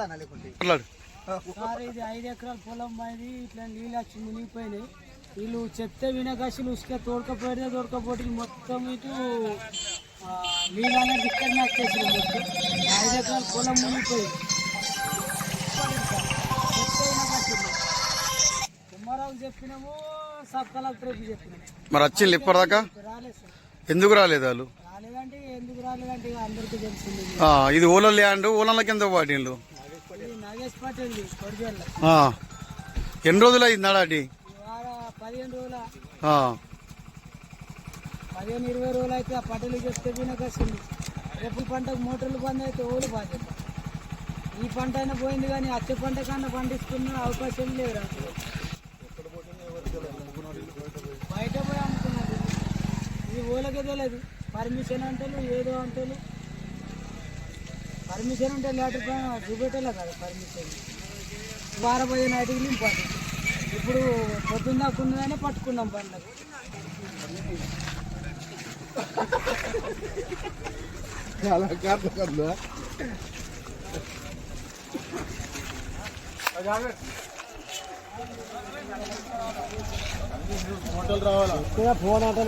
Sir ఇది ఐదు ఎకరాల పొలం మాది ఇట్లా నీళ్ళు వచ్చి మునిగిపోయినాయి వీళ్ళు చెప్తే వినకాశలు ఉసుక తోడకపోతే తోడకపోతే మొత్తం ఇటు ఆ, నీళ్ళు అనేది ఇక్కడనే వచ్చేసింది మొత్తం. ఐదు ఎకరాల పొలం మునిగిపోయింది. కుమారావు చెప్పినాము సబ్ కలెక్టర్కి చెప్పినాము. మరి వచ్చింది ఇప్పటిదాకా? రాలేదు సార్. ఎందుకు రాలేదు వాళ్ళు? రాలేదంటే ఎందుకు రాలేదంటే అందరికీ తెలిసింది. ఆ, ఇది ఓల ల్యాండ్ ఓలల కింద వాటిండు ఎన్ని రోజులు అయింది వార పదిహేను రోజుల. పదిహేను ఇరవై రోజులు అయితే ఆ చెప్తే వినకొస్తుంది రేపు పంటకు మోటార్లు బంద్ అయితే ఓలు బాధ్యత. ఈ పంట అయినా పోయింది కానీ అచ్చే పంట కన్నా పండిస్తున్న అవకాశం లేదు బయట పోయి అమ్ముతున్నారు ఇది ఓలకే తెలియదు. పర్మిషన్ అంటారు ఏదో అంటారు పర్మిషన్ ఉంటే లెటర్ పైన చూపెట్టలే కదా పర్మిషన్. వారం పదిహేను ఐదుకి నింపాలి. ఇప్పుడు పొద్దున్న దాకా ఉన్నదనే పట్టుకున్నాం పండ్లకు ఫోన్ అంటే